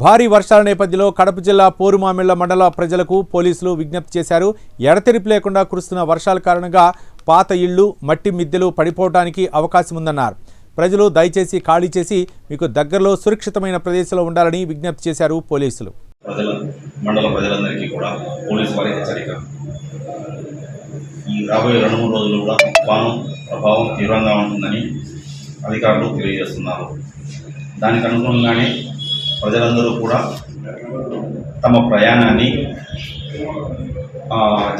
భారీ వర్షాల నేపథ్యంలో కడప జిల్లా పోరుమామిళ్ళ మండల ప్రజలకు పోలీసులు విజ్ఞప్తి చేశారు. ఎడతెరిపి లేకుండా కురుస్తున్న వర్షాల కారణంగా పాత ఇళ్ళు మట్టి మిద్దెలు పడిపోవడానికి అవకాశం ఉందన్నారు ప్రజలు దయచేసి ఖాళీ చేసి మీకు దగ్గరలో సురక్షితమైన ప్రదేశంలో ఉండాలని విజ్ఞప్తి చేశారు పోలీసులు. మండల ప్రజలందరికీ కూడా పోలీసు వారి హెచ్చరిక. ఈ రాబోయే రెండు మూడు రోజులు కూడా తుఫాను ప్రభావం తీవ్రంగా ఉంటుందని అధికారులు తెలియజేస్తున్నారు. దానికి అనుగుణంగానే ప్రజలందరూ కూడా తమ ప్రయాణాన్ని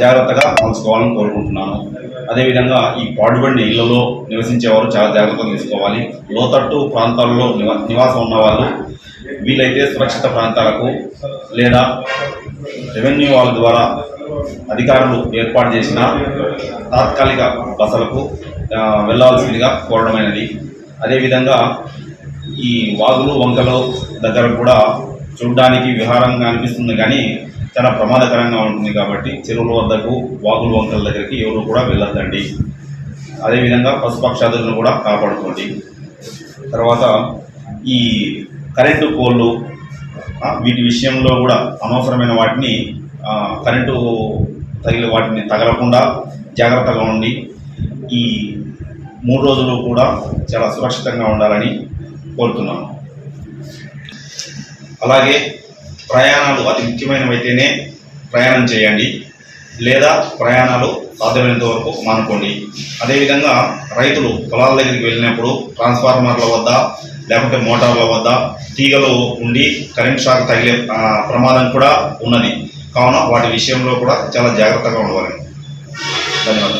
జాగ్రత్తగా మలుచుకోవాలని కోరుకుంటున్నాను. అదేవిధంగా ఈ పాడుబడిన ఇళ్ళలో నివసించేవారు చాలా జాగ్రత్తలు తీసుకోవాలి. లోతట్టు ప్రాంతాల్లో నివా నివాసం ఉన్నవాళ్ళు వీలైతే సురక్షిత ప్రాంతాలకు లేదా రెవెన్యూ వాళ్ళ ద్వారా అధికారులు ఏర్పాటు చేసిన తాత్కాలిక బసలకు వెళ్ళాల్సిందిగా కోరడమైనది. అదేవిధంగా ఈ వాగులు వంకలు దగ్గర కూడా చూడడానికి విహారంగా అనిపిస్తుంది కానీ చాలా ప్రమాదకరంగా ఉంటుంది కాబట్టి చెరువుల వద్దకు వాగులు వంకల దగ్గరికి ఎవరు కూడా వెళ్ళొద్దండి. అదేవిధంగా పశుపక్షాదులను కూడా కాపాడుకోండి. తర్వాత ఈ కరెంటు కోళ్ళు వీటి విషయంలో కూడా అనవసరమైన వాటిని కరెంటు తగిలి వాటిని తగలకుండా జాగ్రత్తగా ఉండి ఈ మూడు రోజులు కూడా చాలా సురక్షితంగా ఉండాలని కోరుతున్నాను. అలాగే ప్రయాణాలు అతి ముఖ్యమైనవైతేనే ప్రయాణం చేయండి లేదా ప్రయాణాలు సాధ్యమైనంత వరకు మానుకోండి. అదేవిధంగా రైతులు పొలాల దగ్గరికి వెళ్ళినప్పుడు ట్రాన్స్ఫార్మర్ల వద్ద లేకుంటే మోటార్ల వద్ద తీగలు ఉండి కరెంట్ షాక్ తగిలే ప్రమాదం కూడా ఉన్నది. కావున వాటి విషయంలో కూడా చాలా జాగ్రత్తగా ఉండవాలి ధన్యవాదాలు.